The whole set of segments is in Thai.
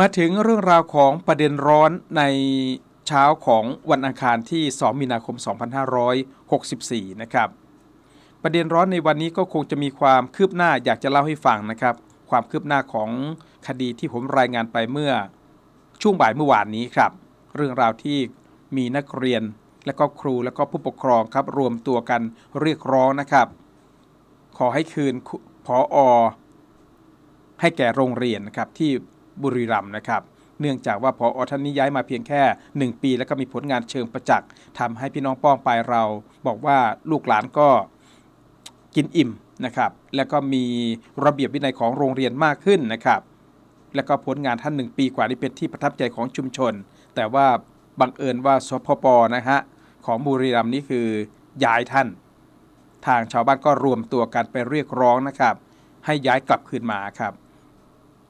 มาถึงเรื่องราวของประเด็นร้อนในเช้าของวันอังคารที่ 2 มีนาคม 2564 นะครับ ประเด็นร้อนในวันนี้ก็คงจะมีความคืบหน้าอยากจะเล่าให้ฟังนะครับ ความคืบหน้าของคดีที่ผมรายงานไปเมื่อช่วงบ่ายเมื่อวานนี้ครับ เรื่องราวที่มีนักเรียนและก็ครูและก็ผู้ปกครองครับรวมตัวกันเรียกร้องนะครับ ขอให้คืนพออให้แก่โรงเรียนนะครับที่ บุรีรัมย์นะครับเนื่องจากว่าพออท่านนี้ย้ายมาเพียงแค่ 1 ปี แล้วก็มีผลงานเชิงประจักษ์ทำให้พี่น้องป้องปายเรา บอกว่าลูกหลานก็กินอิ่มนะครับ แล้วก็มีระเบียบวินัยของโรงเรียนมากขึ้นนะครับ แล้วก็ผลงานท่าน1ปีกว่านี้เป็นที่ประทับใจของชุมชน แต่ว่าบังเอิญว่าสพปนะฮะของบุรีรัมย์นี่คือย้ายท่าน ทางชาวบ้านก็รวมตัวกันไปเรียกร้องนะครับ ให้ย้ายกลับคืนมาครับ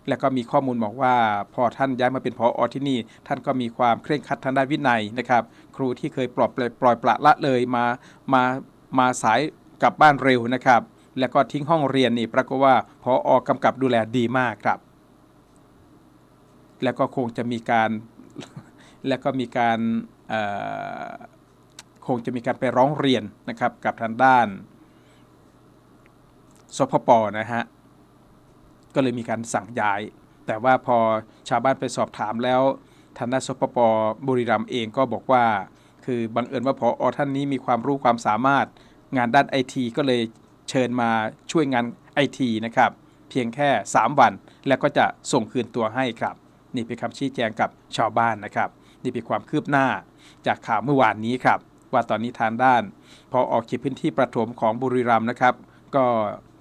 แล้วก็มีข้อมูลบอกว่าพอท่านย้ายมาเป็นพออที่นี่ ท่านก็มีความเคร่งครัดทางด้านวินัยนะครับ ครูที่เคยปลอบปล่อยปล่อยปละละเลยมามามาสายกลับบ้านเร็วนะครับ แล้วก็ทิ้งห้องเรียนนี่ปรากฏว่าพออกำกับดูแลดีมากครับ แล้วก็คงจะมีการแล้วก็มีการคงจะมีการไปร้องเรียนนะครับกับทางด้านสพปนะฮะ ก็เลยมีการสั่งย้าย แต่ว่าพอชาวบ้านไปสอบถามแล้วทางด้านสปปบุรีรัมย์เองก็บอกว่า คือบังเอิญว่าพออท่านนี้มีความรู้ความสามารถงานด้านไอทีก็เลยเชิญมาช่วยงานไอทีนะครับ เพียงแค่ 3 วัน แล้วก็จะส่งคืนตัวให้ครับ นี่เป็นคำชี้แจงกับชาวบ้านนะครับ นี่เป็นความคืบหน้าจากข่าวเมื่อวานนี้ครับ ว่าตอนนี้ทางด้าน พอออกเขตพื้นที่ประถมของบุรีรัมย์นะครับ ก็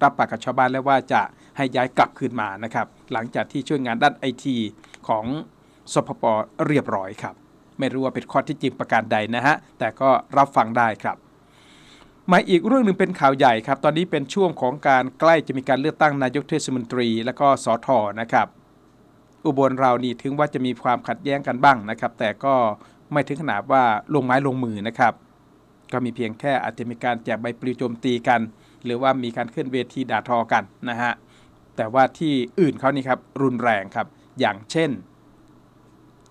รับปากกับชาวบ้านแล้วว่าจะให้ย้ายกลับคืนมานะครับ หลังจากที่ช่วยงานด้านไอทีของสพปเรียบร้อยครับ ไม่รู้ว่าเป็นข้อที่จริงประการใดนะฮะ แต่ก็รับฟังได้ครับ มาอีกเรื่องหนึ่งเป็นข่าวใหญ่ครับ ตอนนี้เป็นช่วงของการใกล้จะมีการเลือกตั้งนายกเทศมนตรี และก็สอทอนะครับ อุบลเรานี่ถึงว่าจะมีความขัดแย้งกันบ้างนะครับ แต่ก็ไม่ถึงขนาดว่าลงไม้ลงมือนะครับ ก็มีเพียงแค่อาจจะมีการแจกใบปลิวโจมตีกัน หรือว่ามีการขึ้นเวทีด่าทอกันนะฮะแต่ว่าที่อื่นเขานี่ครับรุนแรงครับ อย่างเช่น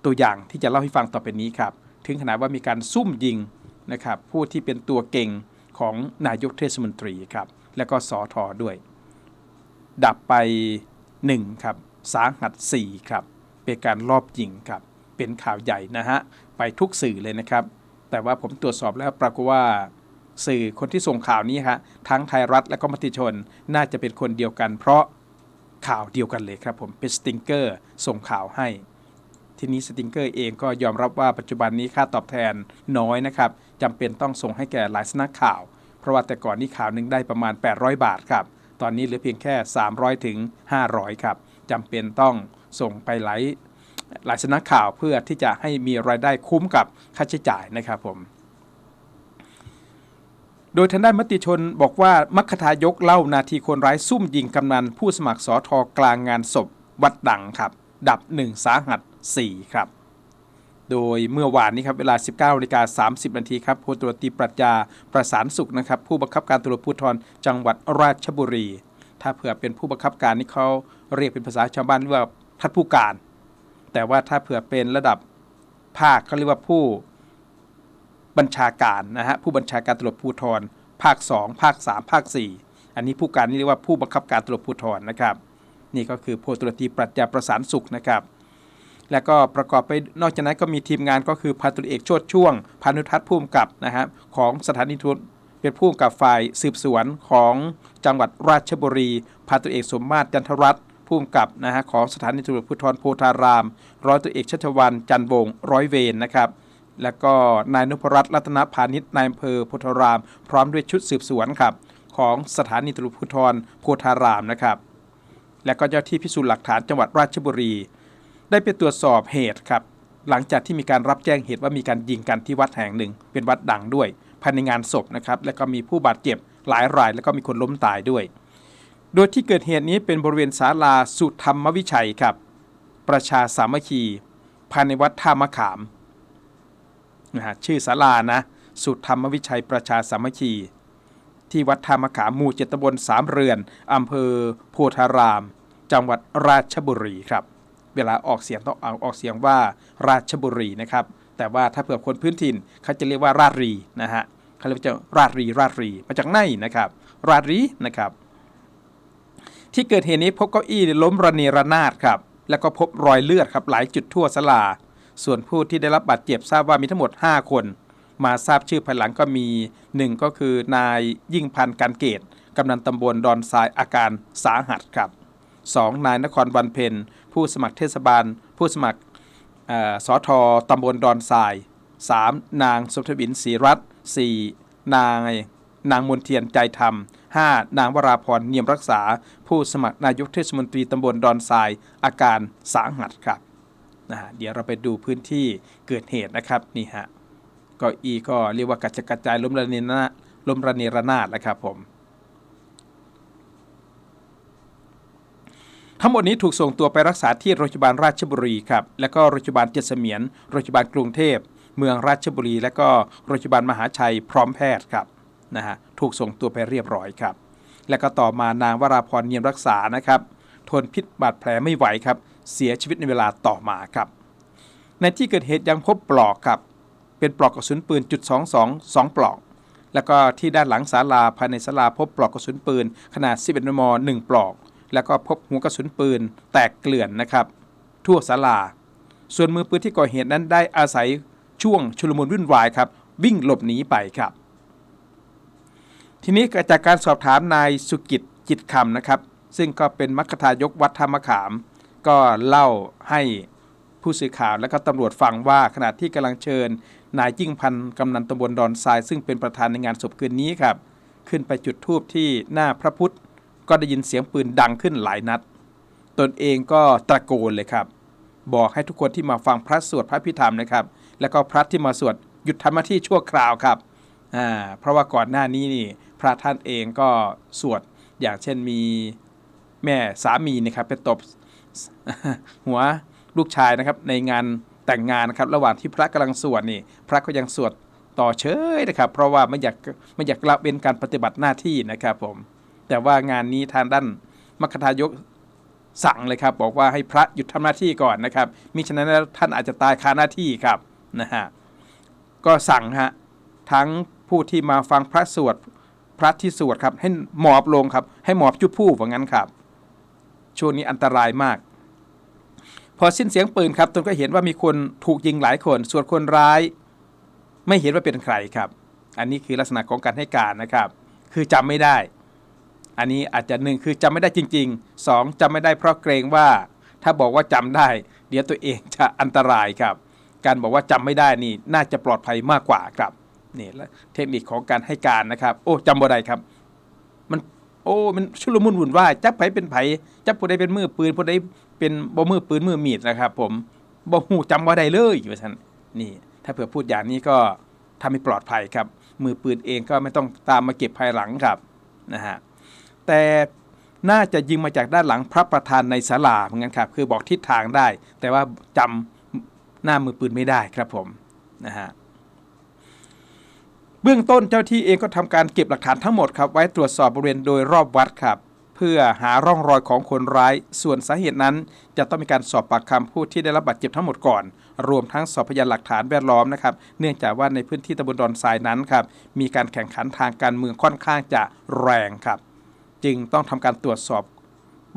ตัวอย่างที่จะเล่าให้ฟังต่อไปนี้ครับ ถึงขนาดว่ามีการซุ่มยิงนะครับผู้ที่เป็นตัวเก่งของนายกเทศมนตรีครับ และก็สอทอด้วย ดับไป 1 ครับ สาหัส 4 ครับ เป็นการลอบยิงครับ เป็นข่าวใหญ่นะฮะ ไปทุกสื่อเลยนะครับ แต่ว่าผมตรวจสอบแล้วปรากฏว่า สื่อคนที่ส่งข่าวนี้ฮะทั้งไทยรัฐและก็มติชนน่าจะเป็นคนเดียวกัน เพราะข่าวเดียวกันเลยครับผมเป็นสติงเกอร์ส่งข่าวให้ ทีนี้สติงเกอร์เองก็ยอมรับว่าปัจจุบันนี้ค่าตอบแทนน้อยนะครับจำเป็นต้องส่งให้แก่หลายสนักข่าว เพราะว่าแต่ก่อนนี้ข่าวนึงได้ประมาณ 800 บาทครับตอนนี้เหลือเพียงแค่ 300ถึง500ครับจำเป็นต้องส่งไปหลายหลายสนักข่าวเพื่อที่จะให้มีรายได้คุ้มกับค่าใช้จ่ายนะครับผม โดยทางด้านมติชนบอกว่ามัคคทายกเล่านาทีคนร้ายซุ่มยิงกำนันผู้สมัครสอทอกลางงานศพวัดดังครับ ดับ 1 สาหัส 4 ครับ โดยเมื่อวานนี้ครับเวลา 19นาฬิกา30 นาทีครับพลตรวจตีปรัชญาประสานสุขนะครับ ผู้บังคับการตรวจภูธรจังหวัดราชบุรี ถ้าเผื่อเป็นผู้บังคับการนี่เขาเรียกเป็นภาษาชาวบ้านว่าท่านผู้การ แต่ว่าถ้าเผื่อเป็นระดับภาคเขาเรียกว่าผู้ บัญชาการนะฮะผู้บัญชาการตำรวจภูธรภาค 2 ภาค 3 ภาค 4 อันนี้ผู้การนี่เรียกว่าผู้บังคับการตำรวจภูธรนะครับ นี่ก็คือพลตำรวจตรีปรัชญาประสานสุขนะครับ แล้วก็ประกอบไปนอกจากนั้นก็มีทีมงานก็คือพันตุเอกโชดช่วงพานุทัศน์ผู้กำกับนะครับของสถานีทุนเป็นผู้กำกับฝ่ายสืบสวนของจังหวัดราชบุรีพันตุเอกสมมาตรจันทรัตน์ผู้กำกับนะฮะของสถานีตำรวจภูธรโพธาราม ร้อยตำรวจเอกชัชวันจันวงร้อยเวรนะครับ แล้วก็นายนพรัตน์รัตนพาณิชย์นายอำเภอโพธาราม พร้อมด้วยชุดสืบสวนครับของสถานีตำรวจภูธรโพธารามนะครับ และก็เจ้าที่พิสูจน์หลักฐานจังหวัดราชบุรี ได้ไปตรวจสอบเหตุครับหลังจากที่มีการรับแจ้งเหตุว่ามีการยิงกันที่วัดแห่งหนึ่ง เป็นวัดดังด้วยภายในงานศพนะครับและก็มีผู้บาดเจ็บหลายราย แล้วก็มีคนล้มตายด้วย โดยที่เกิดเหตุนี้เป็นบริเวณศาลาสุธรรมวิชัยครับ ประชาสามัคคีภายในวัดท่ามะขาม นะฮะชื่อศาลานะ สุธรรมวิชัยประชาสามัคคี ที่วัดท่ามขามหมู่เจตบลสามเรือนอำเภอโพธาราม จังหวัดราชบุรีครับ เวลาออกเสียงต้องเอาออกเสียงว่าราชบุรีนะครับ แต่ว่าถ้าเผื่อคนพื้นถิ่นเขาจะเรียกว่าราชรีนะฮะเขาเรียกว่าราชรีราชรีมาจากไหนนะครับ ราชรีนะครับที่เกิดเหตุนี้พบเก้าอี้ล้มระเนระนาดครับ แล้วก็พบรอยเลือดครับหลายจุดทั่วศาลา ส่วนผู้ที่ได้รับบาดเจ็บทราบว่ามีทั้งหมด 5 คน มาทราบชื่อภายหลังก็มี 1 ก็คือนายยิ่งพันธ์การเกตกำนันตำบลดอนทรายอาการสาหัสครับ 2. นายนครวันเพ็ญผู้สมัครเทศบาล ผู้สมัครสอทอตำบลดอนทราย 3. นางสมทวินศรีรัตน์ 4. นายนางมนเทียนใจธรรม 5. นางวราพรเนียมรักษา ผู้สมัครนายกเทศมนตรีตำบลดอนทราย อาการสาหัสครับ นะฮะเดี๋ยวเราไปดูพื้นที่เกิดเหตุนะครับนี่ฮะก็อีก็เรียกว่ากระจกระจายล้มระเนระนาดล้มระเนระนาดแล้วครับผมทั้งหมดนี้ถูกส่งตัวไปรักษาที่โรงพยาบาลราชบุรีครับแล้วก็โรงพยาบาลเจ็ดเมียนโรงพยาบาลกรุงเทพเมืองราชบุรี และก็โรงพยาบาลมหาชัยพร้อมแพทย์ครับนะฮะถูกส่งตัวไปเรียบร้อยครับ แล้วก็ต่อมานางวราพรเนียมรักษานะครับ ทนพิษบาดแผลไม่ไหวครับ เสียชีวิตในเวลาต่อมาครับ ในที่เกิดเหตุยังพบปลอกครับ เป็นปลอกกระสุนปืนจุด22 2 ปลอก แล้วก็ที่ด้านหลังศาลาภายในศาลาพบปลอกกระสุนปืน ขนาด 11มม1 ปลอก แล้วก็พบหัวกระสุนปืนแตกเกลื่อนนะครับ ทั่วศาลา ส่วนมือปืนที่ก่อเหตุนั้นได้อาศัยช่วงชุลมุนวุ่นวายครับ วิ่งหลบหนีไปครับ ทีนี้จากการสอบถามนายสุกิจจิตคำนะครับ ซึ่งก็เป็นมัคคทายกวัดธรรมขาม ก็เล่าให้ผู้สื่อข่าวและก็ตำรวจฟังว่าขณะที่กำลังเชิญ นายยิ่งพันธ์กำนันตำบลดอนทราย ซึ่งเป็นประธานในงานศพคืนนี้ครับ ขึ้นไปจุดธูปที่หน้าพระพุทธ ก็ได้ยินเสียงปืนดังขึ้นหลายนัด ตนเองก็ตะโกนเลยครับ บอกให้ทุกคนที่มาฟังพระสวดพระพิธรรมนะครับ แล้วก็พระที่มาสวดหยุดทำหน้าที่ชั่วคราวครับอ่าเพราะว่าก่อนหน้านี้นี่พระท่านเองก็สวดอย่างเช่นมีแม่สามีนะครับไปตบ หัวลูกชายนะครับในงานแต่งงานนะครับ ระหว่างที่พระกำลังสวดนี่พระก็ยังสวดต่อเฉยนะครับ เพราะว่าไม่อยากไม่อยากละเว้นการปฏิบัติหน้าที่นะครับผม แต่ว่างานนี้ทางด้านมัคทายกสั่งเลยครับ บอกว่าให้พระหยุดทำหน้าที่ก่อนนะครับมิฉะนั้นแล้วท่านอาจจะตายคาหน้าที่ครับนะฮะก็สั่งฮะทั้งผู้ที่มาฟังพระสวดพระที่สวดครับให้หมอบลงครับ ให้หมอบจุบผู้ว่างั้นครับ ช่วงนี้อันตรายมาก พอสิ้นเสียงปืนครับตนก็เห็นว่ามีคนถูกยิงหลายคน ส่วนคนร้าย ไม่เห็นว่าเป็นใครครับ อันนี้คือลักษณะของการให้การนะครับ คือจำไม่ได้ อันนี้อาจจะหนึ่งคือจำไม่ได้จริงๆสองจำไม่ได้เพราะเกรงว่า ถ้าบอกว่าจำได้ เดี๋ยวตัวเองจะอันตรายครับ การบอกว่าจำไม่ได้นี่น่าจะปลอดภัยมากกว่าครับนี่และเทคนิคของการให้การนะครับ โอ้จำบ่ได้ครับ มัน โอ้มันชุลมุนวุ่นวายจับไผเป็นไผจับผู้ใดเป็นมือปืนผู้ใดเป็นบ่มือปืนมือมีดนะครับผมบ่หูจำบ่ได้เลยว่าซั่านนี่ถ้าเผื่อพูดอย่างนี้ก็ทำให้ปลอดภัยครับ มือปืนเองก็ไม่ต้องตามมาเก็บภายหลังครับนะฮะแต่น่าจะยิงมาจากด้านหลังพระประธานในศาลาเหมือนกันครับ คือบอกทิศทางได้ แต่ว่าจำหน้ามือปืนไม่ได้ครับผมนะฮะ เบื้องต้นเจ้าที่เองก็ทำการเก็บหลักฐานทั้งหมดครับไว้ตรวจสอบบริเวณโดยรอบวัดครับ เพื่อหาร่องรอยของคนร้าย ส่วนสาเหตุนั้น จะต้องมีการสอบปากคำผู้ที่ได้รับบาดเจ็บทั้งหมดก่อน รวมทั้งสอบพยานหลักฐานแวดล้อมนะครับ เนื่องจากว่าในพื้นที่ตำบลดอนทรายนั้นครับมีการแข่งขันทางการเมืองค่อนข้างจะแรงครับ จึงต้องทำการตรวจสอบ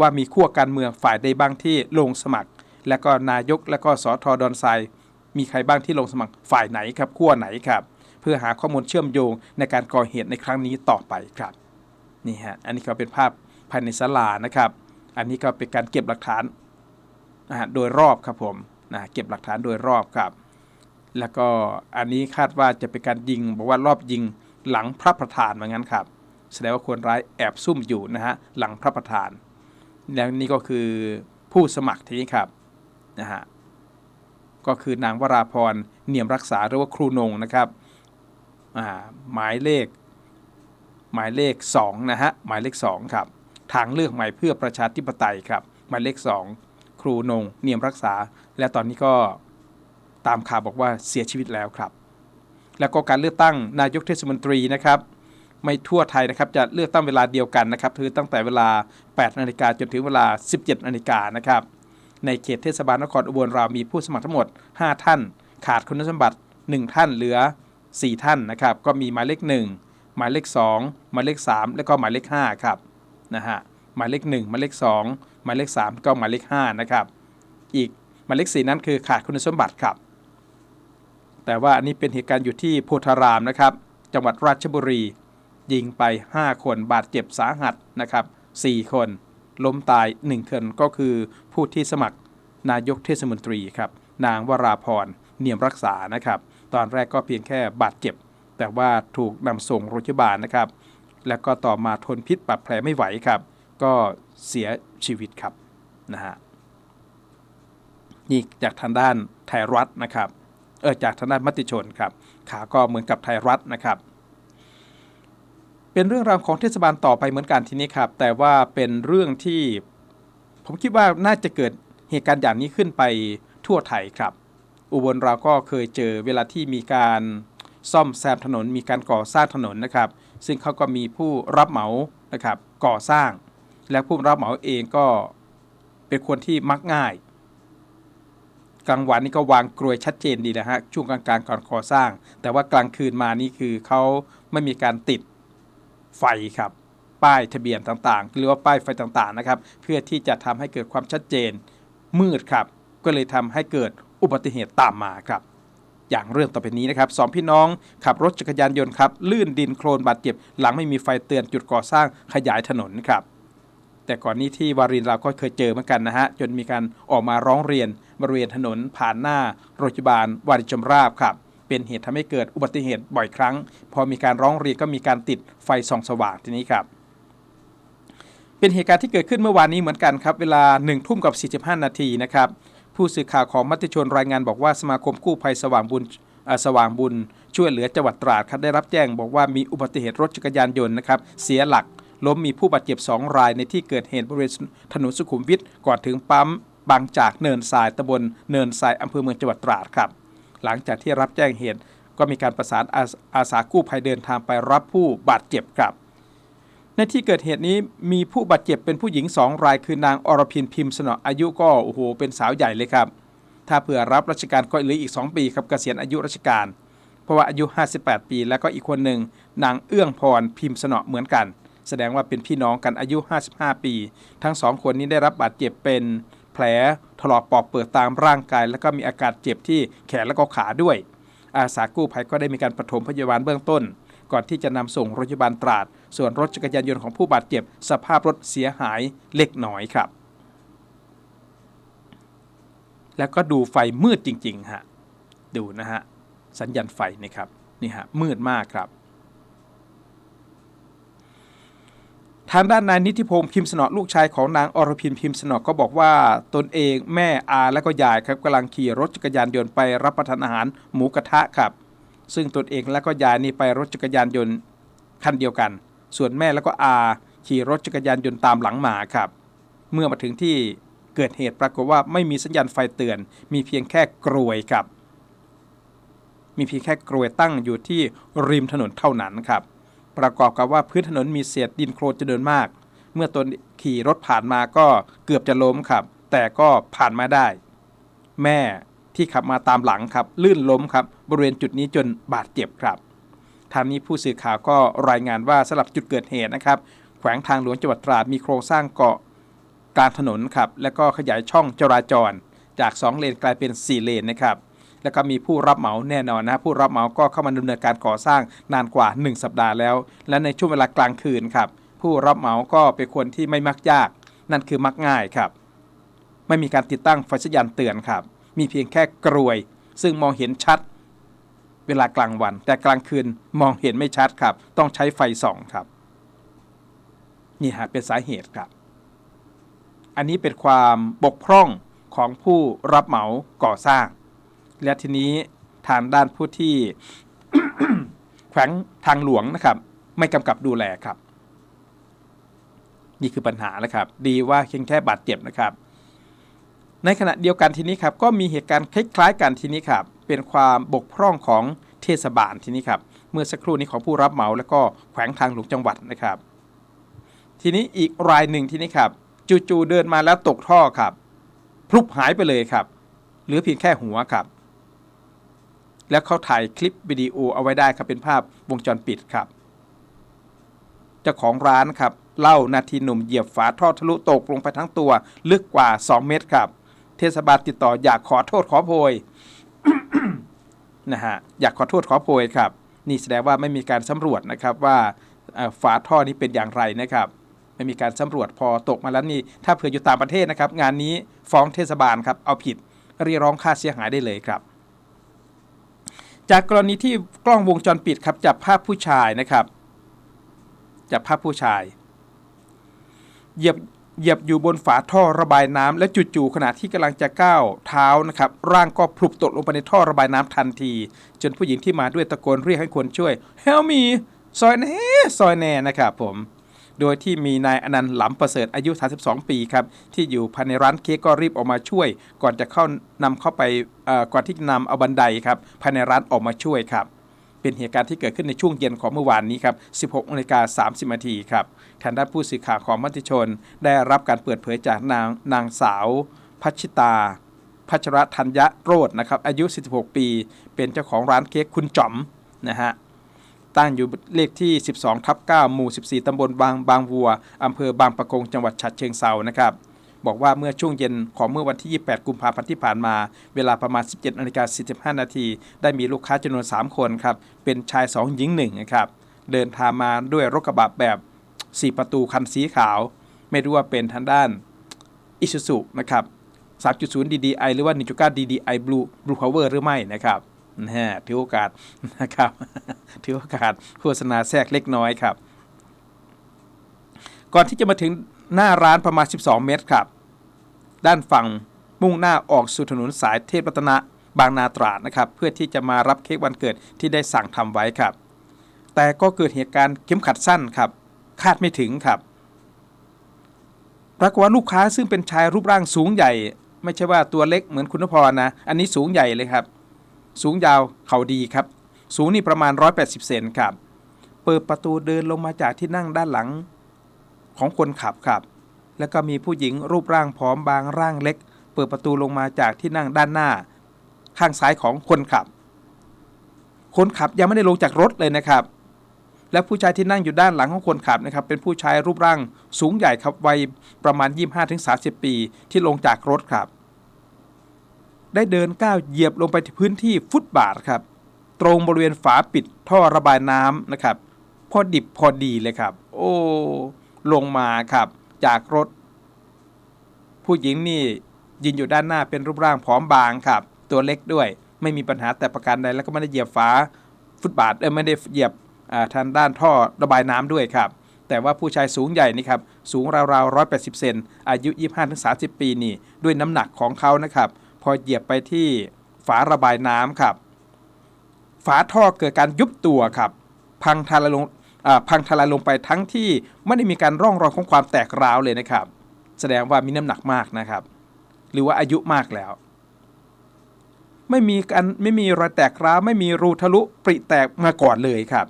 ว่ามีขั้วการเมืองฝ่ายใดบ้างที่ลงสมัคร และก็นายกและก็สอทอดอนทรายมีใครบ้างที่ลงสมัครฝ่ายไหนครับขั้วไหนครับ พื่อหาข้อมูลเชื่อมโยงในการก่อเหตุในครั้งนี้ต่อไปครับนี่ฮะอันนี้ก็เป็นภาพภายในศาลานะครับ อันนี้ก็เป็นการเก็บหลักฐานนะฮะโดยรอบครับผมนะเก็บหลักฐานโดยรอบครับ แล้วก็อันนี้คาดว่าจะเป็นการยิงบอกว่ารอบยิงหลังพระประธานเหมือนกันครับแสดงว่าคนร้ายแอบซุ่มอยู่นะฮะหลังพระประธาน แล้วนี่ก็คือผู้สมัครทีนี้ครับนะฮะก็คือนางวราพรเนียมรักษาหรือว่าครูนงนะครับ หมายเลข หมายเลข2นะฮะหมายเลข2ครับทางเลือกใหม่เพื่อประชาธิปไตยครับหมายเลข 2 ครูนงเนียมรักษา และตอนนี้ก็ตามข่าวบอกว่าเสียชีวิตแล้วครับ แล้วก็การเลือกตั้งนายกเทศมนตรีนะครับ ไม่ทั่วไทยนะครับจะเลือกตั้งเวลาเดียวกันนะครับคือตั้งแต่เวลา 8 นาฬิกาจนถึงเวลา 17 นาฬิกานะครับในเขตเทศบาลนครอุบลเรามีผู้สมัครทั้งหมด 5 ท่าน ขาดคุณสมบัติ 1 ท่านเหลือ 4 ท่านนะครับก็มีหมายเลข 1 หมายเลข 2 หมายเลข 3 แล้วก็หมายเลข5ครับนะฮะหมายเลข 1 หมายเลข 2 หมายเลข 3 ก็หมายเลข5นะครับอีกหมายเลข 4 นั้นคือขาดคุณสมบัติครับแต่ว่าอันนี้เป็นเหตุการณ์อยู่ที่โพธารามนะครับ จังหวัดราชบุรี ยิงไป 5 คนบาดเจ็บสาหัสนะครับ4คน ล้มตาย 1 คนก็คือผู้ที่สมัครนายกเทศมนตรีครับ นางวราพรเนียมรักษานะครับ ตอนแรกก็เพียงแค่บาดเจ็บ แต่ว่าถูกนำส่งโรงพยาบาลนะครับ แล้วก็ต่อมาทนพิษบาดแผลไม่ไหวครับ ก็เสียชีวิตครับนะฮะนี่จากทางด้านไทยรัฐนะครับเออจากทางด้านมติชนครับขาก็เหมือนกับไทยรัฐนะครับ เป็นเรื่องราวของเทศบาลต่อไปเหมือนกันทีนี้ครับ แต่ว่าเป็นเรื่องที่ผมคิดว่าน่าจะเกิดเหตุการณ์อย่างนี้ขึ้นไปทั่วไทยครับ อุบลเราก็เคยเจอเวลาที่มีการซ่อมแซมถนนมีการก่อสร้างถนนนะครับ ซึ่งเขาก็มีผู้รับเหมานะครับก่อสร้าง และผู้รับเหมาเองก็เป็นคนที่มักง่าย กลางวันนี่ก็วางกลวยชัดเจนดีนะฮะช่วงกลางๆก่อนก่อสร้าง แต่ว่ากลางคืนมานี่คือเขาไม่มีการติดไฟครับป้ายทะเบียนต่างๆ หรือว่าป้ายไฟต่างๆนะครับ เพื่อที่จะทำให้เกิดความชัดเจนมืดครับ ก็เลยทำให้เกิด อุบัติเหตุตามมาครับ อย่างเรื่องต่อไปนี้นะครับสองพี่น้องขับรถจักรยานยนต์ครับลื่นดินโคลนบาดเจ็บ หลังไม่มีไฟเตือนจุดก่อสร้างขยายถนนครับแต่ก่อนนี้ที่วารินเราก็เคยเจอเหมือนกันนะฮะจนมีการออกมาร้องเรียนบริเวณถนนผ่านหน้าโรงพยาบาลวารินชมราบครับเป็นเหตุทำให้เกิดอุบัติเหตุบ่อยครั้ง พอมีการร้องเรียนก็มีการติดไฟส่องสว่างทีนี้ครับ เป็นเหตุการณ์ที่เกิดขึ้นเมื่อวานนี้เหมือนกันครับ เวลา1ทุ่มกับ 45 นาทีนะครับ ผู้สื่อข่าวของมติชนรายงานบอกว่าสมาคมกู้ภัยสว่างบุญสว่างบุญ ช่วยเหลือจังหวัดตราดครับได้รับแจ้งบอกว่ามีอุบัติเหตุรถจักรยานยนต์นะครับเสียหลัก ล้มมีผู้บาดเจ็บ 2 รายในที่เกิดเหตุบริเวณถนนสุขุมวิทก่อนถึงปั๊มบางจากเนินทรายตำบลเนินทรายอำเภอเมืองจังหวัดตราดครับ หลังจากที่รับแจ้งเหตุก็มีการประสานอาสอาสากู้ภัยเดินทางไปรับผู้บาดเจ็บครับ ในที่เกิดเหตุนี้มีผู้บาดเจ็บเป็นผู้หญิง2รายคือนางอรพินพิมพ์สนออายุก็โอ้โหเป็นสาวใหญ่เลยครับ ถ้าเผื่อรับราชการก็เหลืออีก 2 ปีครับเกษียณอายุราชการ เพราะว่าอายุ 58 ปี แล้วก็อีกคนหนึ่งนางเอื้องพรพิมพ์สนอเหมือนกัน แสดงว่าเป็นพี่น้องกันอายุ 55 ปี ทั้งสองคนนี้ได้รับบาดเจ็บเป็นแผลถลอกปอกเปิดตามร่างกาย แล้วก็มีอาการเจ็บที่แขนและก็ขาด้วย อาสากู้ภัยก็ได้มีการปฐมพยาบาลเบื้องต้น ก่อนที่จะนำส่งโรงพยาบาลตราด ส่วนรถจักรยานยนต์ของผู้บาดเจ็บ สภาพรถเสียหายเล็กน้อยครับ แล้วก็ดูไฟมืดจริงๆฮะดูนะฮะสัญญาณไฟนี่ครับนี่ฮะมืดมากครับทางด้านนายนิติพงศ์พิมพ์สนอลูกชายของนางอรพินพิมพ์สนอก็บอกว่าตนเองแม่อาและก็ยายครับกำลังขี่รถจักรยานยนต์ไปรับประทานอาหารหมูกระทะครับ ซึ่งตนเองและก็ยายนี่ไปรถจักรยานยนต์คันเดียวกัน ส่วนแม่แล้วก็อาขี่รถจักรยานยนต์ตามหลังมาครับ เมื่อมาถึงที่เกิดเหตุปรากฏว่าไม่มีสัญญาณไฟเตือน มีเพียงแค่กรวยครับ มีเพียงแค่กรวยตั้งอยู่ที่ริมถนนเท่านั้นครับ ประกอบกับว่าพื้นถนนมีเศษดินโคลนจำนวนมาก เมื่อตนขี่รถผ่านมาก็เกือบจะล้มครับ แต่ก็ผ่านมาได้ แม่ ที่ขับมาตามหลังครับลื่นล้มครับบริเวณจุดนี้จนบาดเจ็บครับทางนี้ผู้สื่อข่าวก็รายงานว่าสำหรับจุดเกิดเหตุนะครับแขวงทางหลวงจังหวัดตราดมีโครงสร้างเกาะกลางถนนครับแล้วก็ขยายช่องจราจร จาก 2 เลนกลายเป็น 4 เลนนะครับแล้วก็มีผู้รับเหมาแน่นอนนะผู้รับเหมาก็เข้ามาดำเนินการก่อสร้างนานกว่า 1 สัปดาห์แล้ว และในช่วงเวลากลางคืนครับผู้รับเหมาก็เป็นคนที่ไม่มักยาก นั่นคือมักง่ายครับ ไม่มีการติดตั้งไฟสัญญาณเตือนครับ มีเพียงแค่กรวย ซึ่งมองเห็นชัด เวลากลางวัน แต่กลางคืนมองเห็นไม่ชัดครับ ต้องใช้ไฟส่องครับ นี่ฮะเป็นสาเหตุครับ อันนี้เป็นความบกพร่องของผู้รับเหมาก่อสร้าง และทีนี้ทางด้านผู้ที่แขวงทางหลวงนะครับ ไม่กำกับดูแลครับ นี่คือปัญหาแล้วครับ ดีว่าเพียงแค่บาดเจ็บนะครับ ในขณะเดียวกันทีนี้ครับก็มีเหตุการณ์คล้ายๆกันทีนี้ครับเป็นความบกพร่องของเทศบาลทีนี้ครับเมื่อสักครู่นี้ของผู้รับเหมาแล้วก็แขวงทางหลวงจังหวัดนะครับ ทีนี้อีกรายหนึ่งทีนี้ครับจู่ๆเดินมาแล้วตกท่อครับพลุบหายไปเลยครับเหลือเพียงแค่หัวครับ แล้วเขาถ่ายคลิปวิดีโอเอาไว้ได้ครับเป็นภาพวงจรปิดครับเจ้าของร้านครับเล่านาทีหนุ่มเหยียบฝาท่อทะลุตกลงไปทั้งตัวลึกกว่า 2 เมตรครับ ทศบาลติดต่ออยากขอโทษขอโพยนะฮะอยากขอโทษขอโพยครับ นี่แสดงว่าไม่มีการสำรวจนะครับว่าฝาท่อนี้เป็นอย่างไรนะครับ ไม่มีการสำรวจพอตกมาแล้วนี่ถ้าเผื่ออยู่ต่างประเทศนะครับ งานนี้ฟ้องเทศบาลครับเอาผิดเรียกร้องค่าเสียหายได้เลยครับ จากกรณีที่กล้องวงจรปิดครับจับภาพผู้ชายนะครับจับภาพผู้ชาย เหยียบ เหยียบอยู่บนฝาท่อระบายน้ำและจู่ๆขณะที่กำลังจะก้าวเท้านะครับร่างก็พลุบตกลงไปในท่อระบายน้ำทันที จนผู้หญิงที่มาด้วยตะโกนเรียกให้คนช่วย Help me ซอยแน่ซอยแน่นะครับผมโดยที่มีนายอนันต์หลำประเสริฐอายุ 32 ปีครับ ที่อยู่ภายในร้านเค้กก็รีบออกมาช่วย ก่อนจะเข้านำเข้าไปก่อนที่จะนำเอาบันไดครับภายในร้านออกมาช่วยครับ เป็นเหตุการณ์ที่เกิดขึ้นในช่วงเย็นของเมื่อวานนี้ครับ 16นาฬิกา30นาทีครับทางด้านผู้สื่อข่าวของมติชน ได้รับการเปิดเผยจากนางนางสาวพัชิตาพัชรธัญญโรจน์นะครับอายุ 46 ปี เป็นเจ้าของร้านเค้กคุณจ๋อมนะฮะตั้งอยู่เลขที่ 12ทับ9หมู่ 14 ตำบลบางบางวัว อำเภอบางปะกง จังหวัดฉะเชิงเซานะครับ บอกว่าเมื่อช่วงเย็นของเมื่อวันที่ 28 กุมภาพันธ์ที่ผ่านมา เวลาประมาณ 17นาฬิกา45 นาที ได้มีลูกค้าจำนวน 3 คนครับ เป็นชาย 2 หญิง1นะครับ เดินทางมาด้วยรถกระบะแบบ 4 ประตูคันสีขาว ไม่รู้ว่าเป็นทางด้านอิซูซุนะครับ 3.0 DDI หรือว่า 1.9 DDI Blue Blue Power หรือไม่นะครับนะฮะถือโอกาสนะครับ ถือโอกาสโฆษณาแทรกเล็กน้อยครับ ก่อนที่จะมาถึง หน้าร้านประมาณ 12 เมตรครับ ด้านฝั่งมุ่งหน้าออกสู่ถนนสายเทพรัตนะบางนาตราดนะครับ เพื่อที่จะมารับเค้กวันเกิดที่ได้สั่งทำไว้ครับ แต่ก็เกิดเหตุการณ์เข็มขัดสั้นครับ คาดไม่ถึงครับ ปรากฏว่าลูกค้าซึ่งเป็นชายรูปร่างสูงใหญ่ ไม่ใช่ว่าตัวเล็กเหมือนคุณนพรนะ อันนี้สูงใหญ่เลยครับ สูงยาวเข่าดีครับ สูงนี่ประมาณ 180 เซนครับ เปิดประตูเดินลงมาจากที่นั่งด้านหลัง ของคนขับครับ แล้วก็มีผู้หญิงรูปร่างผอมบางร่างเล็ก เปิดประตูลงมาจากที่นั่งด้านหน้า ข้างซ้ายของคนขับ คนขับยังไม่ได้ลงจากรถเลยนะครับ และผู้ชายที่นั่งอยู่ด้านหลังของคนขับนะครับเป็นผู้ชายรูปร่างสูงใหญ่ครับวัยประมาณ 25-30 ปีที่ลงจากรถครับได้เดินก้าวเหยียบลงไปที่พื้นที่ฟุตบาทครับ ตรงบริเวณฝาปิดท่อระบายน้ำนะครับ พอดิบพอดีเลยครับ โอ้ ลงมาครับ จากรถ ผู้หญิงนี่ยืนอยู่ด้านหน้าเป็นรูปร่างผอมบางครับ ตัวเล็กด้วย ไม่มีปัญหาแต่ประการใดแล้วก็ไม่ได้เหยียบฝาฟุตบาทเออไม่ได้เหยียบทางด้านท่อระบายน้ำด้วยครับ แต่ว่าผู้ชายสูงใหญ่นี่ครับ สูงราวๆ180เซนอายุ 25-30 ปีนี่ ด้วยน้ำหนักของเขานะครับ พอเหยียบไปที่ฝาระบายน้ำครับ ฝาท่อเกิดการยุบตัวครับ พังทลายลง พังทลายลงไปทั้งที่ไม่ได้มีการร่องรอยของความแตกร้าวเลยนะครับ แสดงว่ามีน้ำหนักมากนะครับ หรือว่าอายุมากแล้ว ไม่มีการไม่มีรอยแตกร้าวไม่มีรูทะลุปริแตกมาก่อนเลยครับ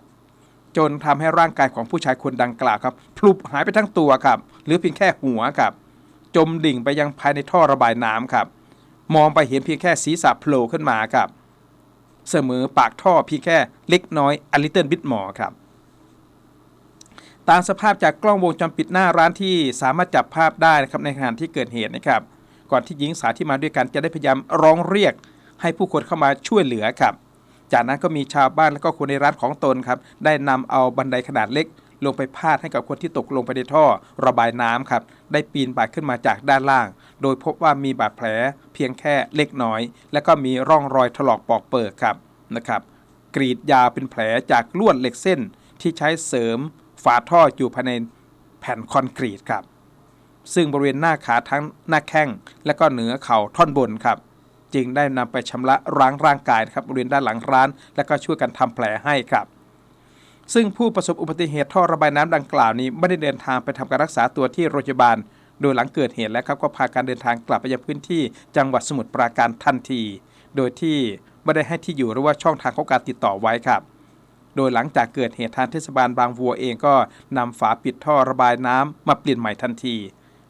จนทำให้ร่างกายของผู้ชายคนดังกล่าวครับพลุบหายไปทั้งตัวครับ หรือเพียงแค่หัวครับ จมดิ่งไปยังภายในท่อระบายน้ำครับมองไปเห็นเพียงแค่ศีรษะโผล่ขึ้นมาครับ เสมอปากท่อเพียงแค่เล็กน้อยอลิเติลบิดหมอครับ ตามสภาพจากกล้องวงจรปิดหน้าร้านที่สามารถจับภาพได้นะครับในขณะที่เกิดเหตุนะครับ ก่อนที่หญิงสาวที่มาด้วยกันจะได้พยายามร้องเรียก ให้ผู้คนเข้ามาช่วยเหลือครับ จากนั้นก็มีชาวบ้านและก็คนในร้านของตนครับได้นำเอาบันไดขนาดเล็ก ลงไปพาดให้กับคนที่ตกลงไปในท่อระบายน้ำครับได้ปีนป่ายขึ้นมาจากด้านล่าง โดยพบว่ามีบาดแผลเพียงแค่เล็กน้อย และก็มีร่องรอยถลอกปอกเปิกครับนะครับ กรีดยาวเป็นแผลจากลวดเหล็กเส้นที่ใช้เสริม ฝาท่ออยู่ภายในแผ่นคอนกรีตครับ ซึ่งบริเวณหน้าขาทั้งหน้าแข้งและก็เหนือเข่าท่อนบนครับ จึงได้นำไปชำระล้างร่างกายนะครับบริเวณด้านหลังร้าน และก็ช่วยกันทำแผลให้ครับซึ่งผู้ประสบอุบัติเหตุท่อระบายน้ำดังกล่าวนี้ไม่ได้เดินทางไปทำการรักษาตัวที่โรงพยาบาล โดยหลังเกิดเหตุแล้วครับก็พาการเดินทางกลับไปยังพื้นที่จังหวัดสมุทรปราการทันที โดยที่ไม่ได้ให้ที่อยู่หรือว่าช่องทางของการติดต่อไว้ครับ โดยหลังจากเกิดเหตุทางเทศบาลบางวัวเองก็นำฝาปิดท่อระบายน้ำมาเปลี่ยนใหม่ทันที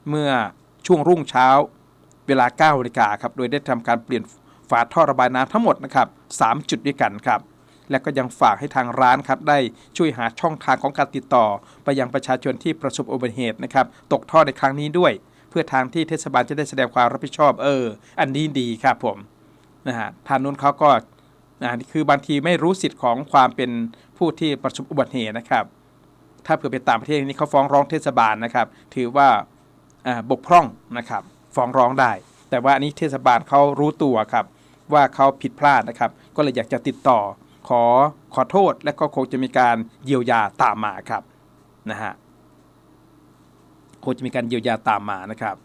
เมื่อช่วงรุ่งเช้า เวลา9นาฬิกาครับโดยได้ทำการเปลี่ยนฝาท่อระบายน้ำทั้งหมดนะครับ3จุดด้วยกันครับและก็ยังฝากให้ทางร้านครับได้ช่วยหาช่องทางของการติดต่อ ไปยังประชาชนที่ประสบอุบัติเหตุนะครับตกท่อในครั้งนี้ด้วย เพื่อทางที่เทศบาลจะได้แสดงความรับผิดชอบเออ อันนี้ดีครับผมนะฮะทางนู้นเขาก็ นะคือบางทีไม่รู้สิทธิ์ของความเป็นผู้ที่ประสบอุบัติเหตุนะครับ ถ้าเผื่อไปต่างประเทศนี้เขาฟ้องร้องเทศบาลนะครับ ถือว่าอ่าบกพร่องนะครับ ฟ้องร้องได้ แต่ว่าอันนี้เทศบาลเขารู้ตัวครับ ว่าเขาผิดพลาดนะครับ ก็เลยอยากจะติดต่อขอขอโทษและก็คงจะมีการเยียวยาตามมาครับนะฮะคงจะมีการเยียวยาตามมานะครับ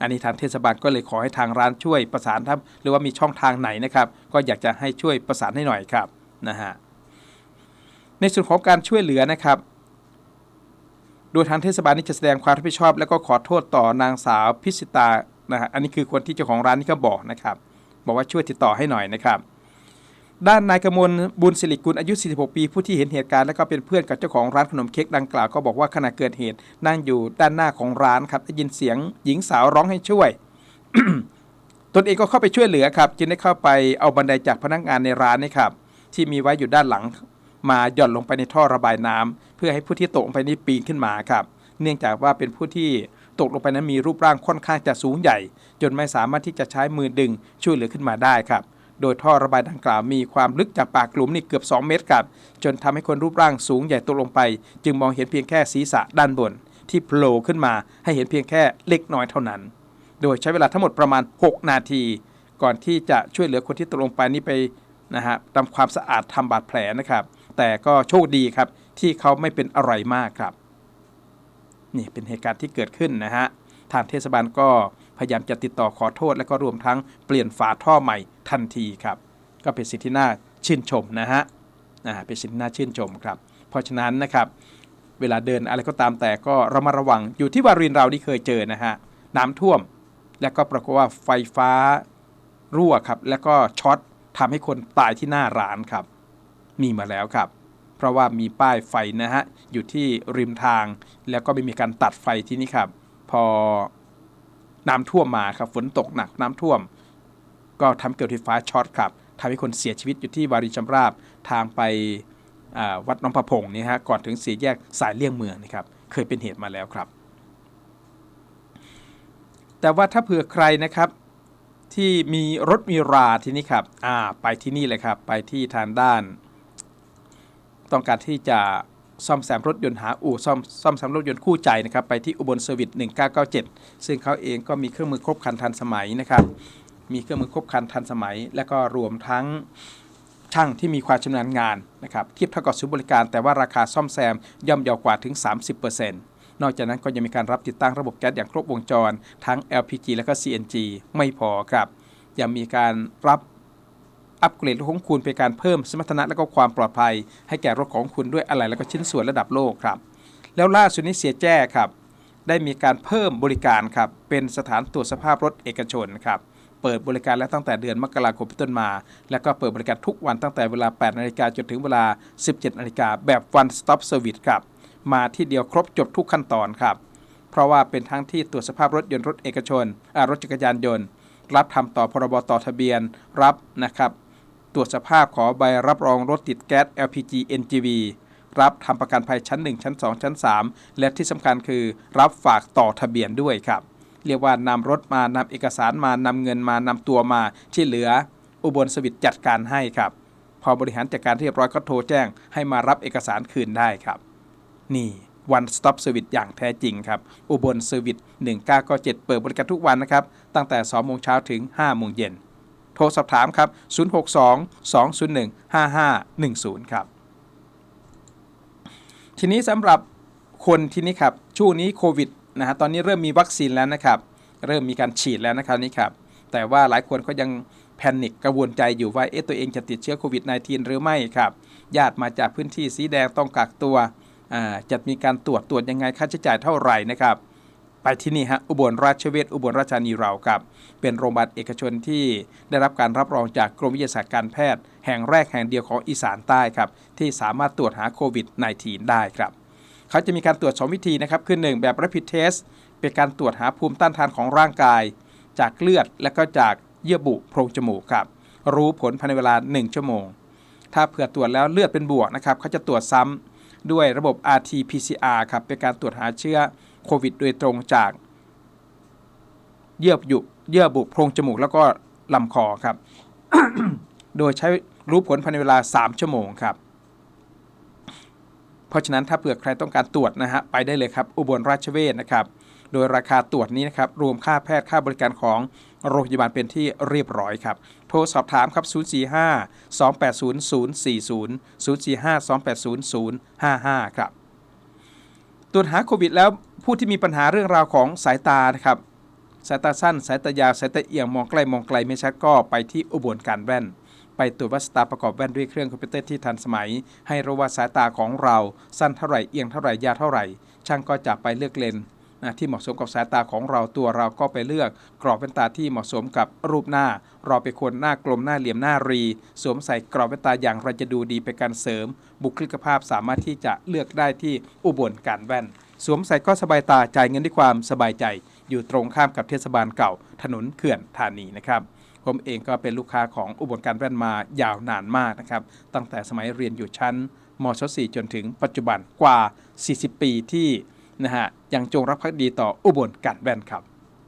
อันนี้ทางเทศบาลก็เลยขอให้ทางร้านช่วยประสานครับหรือว่ามีช่องทางไหนนะครับ ก็อยากจะให้ช่วยประสานให้หน่อยครับนะฮะในส่วนของการช่วยเหลือนะครับ โดยทางเทศบาลนี่จะแสดงความรับผิดชอบ แล้วก็ขอโทษต่อนางสาวพิสิตานะฮะอันนี้คือคนที่เจ้าของร้านนี่ก็บอกนะครับ บอกว่าช่วยติดต่อให้หน่อยนะครับ ด้านนายกมลบุญสิริกุลอายุ 46 ปี ผู้ที่เห็นเหตุการณ์และก็เป็นเพื่อนกับเจ้าของร้านขนมเค้กดังกล่าวก็บอกว่าขณะเกิดเหตุนั่งอยู่ด้านหน้าของร้านครับได้ยินเสียงหญิงสาวร้องให้ช่วย ตนเองก็เข้าไปช่วยเหลือครับ จึงได้เข้าไปเอาบันไดจากพนักงานในร้านนี่ครับ ที่มีไว้อยู่ด้านหลัง มาหย่อนลงไปในท่อระบายน้ำเพื่อให้ผู้ที่ตกลงไปนี้ปีนขึ้นมาครับ เนื่องจากว่าเป็นผู้ที่ตกลงไปนั้นมีรูปร่างค่อนข้างจะสูงใหญ่ จนไม่สามารถที่จะใช้มือดึงช่วยเหลือขึ้นมาได้ครับ โดยท่อระบายดังกล่าวมีความลึกจากปากหลุมนี่เกือบ 2 เมตรครับ จนทำให้คนรูปร่างสูงใหญ่ตกลงไป จึงมองเห็นเพียงแค่ศีรษะด้านบน ที่โผล่ขึ้นมาให้เห็นเพียงแค่เล็กน้อยเท่านั้น โดยใช้เวลาทั้งหมดประมาณ 6 นาที ก่อนที่จะช่วยเหลือคนที่ตกลงไปนี่ไปนะฮะทำความสะอาดทำบาดแผลนะครับ แต่ก็โชคดีครับที่เขาไม่เป็นอะไรมากครับ นี่เป็นเหตุการณ์ที่เกิดขึ้นนะฮะทางเทศบาลก็ พยายามจะติดต่อขอโทษ และก็รวมทั้งเปลี่ยนฝาท่อใหม่ทันทีครับ ก็เป็นสิ่งที่น่าชื่นชมนะฮะอ่าเป็นสิ่งที่น่าชื่นชมครับ เพราะฉะนั้นนะครับ เวลาเดินอะไรก็ตามแต่ก็ระมัดระวังอยู่ที่วารินเรานี่เคยเจอนะฮะน้ำท่วม แล้วก็ปรากฏว่าไฟฟ้ารั่วครับ แล้วก็ช็อตทำให้คนตายที่หน้าร้านครับ มีมาแล้วครับ เพราะว่ามีป้ายไฟนะฮะอยู่ที่ริมทาง แล้วก็ไม่มีการตัดไฟที่นี่ครับ พอ น้ำท่วมมาครับฝนตกหนักน้ำท่วม ก็ทำเกิดไฟฟ้าช็อตครับทำให้คนเสียชีวิตอยู่ที่วารินชำราบทางไปวัดน้องประพงนี่ฮะก่อนถึงสี่แยกสายเลี่ยงเมืองนะครับเคยเป็นเหตุมาแล้วครับ แต่ว่าถ้าเผื่อใครนะครับที่มีรถมีราที่นี่ครับอ่าไปที่นี่เลยครับ ไปที่ทางด้าน ต้องการที่จะ ซ่อมแซมรถยนต์หาอู่ซ่อมซ่อมแซมรถยนต์คู่ใจนะครับไปที่อุบลเซอร์วิส1997 ซึ่งเขาเองก็มีเครื่องมือครบครันทันสมัยนะครับมีเครื่องมือครบครันทันสมัย และก็รวมทั้งช่างที่มีความชำนาญงานนะครับเทียบเท่ากับศูนย์บริการ แต่ว่าราคาซ่อมแซมย่อมเยาวกว่าถึง 30%นอกจากนั้นก็ยังมีการรับติดตั้งระบบแก๊สอย่างครบวงจร ทั้ง LPG และก็ CNG ไม่พอครับยังมีการรับ อัปเกรดรถของคุณเป็นการเพิ่มสมรรถนะและก็ความปลอดภัย ให้แก่รถของคุณด้วยอะไหล่และก็ชิ้นส่วนระดับโลกครับ แล้วล่าสุดนี้เสียแจ้ครับ ได้มีการเพิ่มบริการครับ เป็นสถานตรวจสภาพรถเอกชนครับ เปิดบริการแล้วตั้งแต่เดือนมกราคมเป็นต้นมา แล้วก็เปิดบริการทุกวันตั้งแต่เวลา 8 นาฬิกาจนถึงเวลา 17 นาฬิกาแบบ one stop service ครับ มาที่เดียวครบจบทุกขั้นตอนครับ เพราะว่าเป็นทั้งที่ตรวจสภาพรถยนต์รถเอกชนรถจักรยานยนต์ รับทำต่อพรบต่อทะเบียน รับนะครับ ตรวจสภาพขอใบรับรองรถติดแก๊ส LPG NGV รับทำประกันภัยชั้น 1 ชั้น 2 ชั้น 3 และที่สำคัญคือรับฝากต่อทะเบียนด้วยครับ เรียกว่านำรถมานำเอกสารมานำเงินมานำตัวมา ที่เหลือ อุบลสวิตจัดการให้ครับ พอบริหารจัดการเรียบร้อยก็โทรแจ้ง ให้มารับเอกสารคืนได้ครับ นี่ One Stop Service อย่างแท้จริงครับ อุบลเซอร์วิส1997 เปิดบริการทุกวันนะครับ ตั้งแต่2โมงเช้าถึง5โมงเย็น ทรสอบถามครับ 062 201 5510 ครับ ทีนี้สำหรับคนที่นี่ครับ ช่วงนี้โควิดนะฮะตอนนี้เริ่มมีวัคซีนแล้วนะครับ เริ่มมีการฉีดแล้วนะครับนี่ครับ แต่ว่าหลายคนก็ยังแพนิคกังวลใจอยู่ว่าเอ๊ะตัวเองจะติดเชื้อโควิด -19 หรือไม่ครับญาติมาจากพื้นที่สีแดงต้องกักตัวอ่าจะมีการตรวจตรวจยังไงค่าใช้จ่ายเท่าไหร่นะครับ ไปที่นี่ฮะอุบลราชเวชอุบลราชธานีเราครับเป็นโรงพยาบาลเอกชนที่ได้รับการรับรองจากกรมวิทยาศาสตร์การแพทย์ แห่งแรกแห่งเดียวของอีสานใต้ครับที่สามารถตรวจหาโควิด -19 ได้ครับเขาจะมีการตรวจ 2 วิธีนะครับคือ 1 แบบ rapid test เป็นการตรวจหาภูมิต้านทานของร่างกาย จากเลือดและก็จากเยื่อบุโพรงจมูกครับรู้ผลภายในเวลา 1 ชั่วโมง ถ้าเผื่อตรวจแล้วเลือดเป็นบวกนะครับเขาจะตรวจซ้ำด้วยระบบ RT-PCR ครับเป็นการตรวจหาเชื้อ โควิด โดยตรงจากเยื่อบุเยื่อบุโพรงจมูกแล้วก็ลำคอครับ โดยใช้รู้ผลภายในเวลา 3 ชั่วโมงครับ เพราะฉะนั้นถ้าเผื่อใครต้องการตรวจนะฮะไปได้เลยครับ อุบลราชเวชนะครับ โดยราคาตรวจนี้นะครับ รวมค่าแพทย์ค่าบริการของโรงพยาบาลเป็นที่เรียบร้อยครับ โทรสอบถามครับ 045 280 040 045 280 055 ครับ ตรวจหาโควิดแล้ว ผู้ที่มีปัญหาเรื่องราวของสายตานะครับสายตาสั้น สายตายาวสายตาเอียงมองใกล้มองไกลไม่ชัดก็ไปที่อุบลการแว่น ไปตรวจวัดสายตาประกอบแว่นด้วยเครื่องคอมพิวเตอร์ที่ทันสมัย ให้รู้ว่าสายตาของเราสั้นเท่าไหร่เอียงเท่าไหร่ยาวเท่าไหร่ ช่างก็จะไปเลือกเลนนะที่เหมาะสมกับสายตาของเราตัวเราก็ไปเลือก กรอบแว่นตาที่เหมาะสมกับรูปหน้า เราเป็นคนหน้ากลมหน้าเหลี่ยมหน้ารี สวมใส่กรอบแว่นตาอย่างไรจะดูดีเป็นการเสริม บุคลิกภาพสามารถที่จะเลือกได้ที่อุบลการแว่น สวมใส่ก็สบายตาจ่ายเงินด้วยความสบายใจ อยู่ตรงข้ามกับเทศบาลเก่า ถนนเขื่อนธานีนะครับผมเองก็เป็นลูกค้าของอุบลการแว่นมายาวนานมากนะครับ ตั้งแต่สมัยเรียนอยู่ชั้นมศ4จนถึงปัจจุบันกว่า 40 ปีที่นะฮะยังจงรักภักดีต่ออุบลการแว่นครับ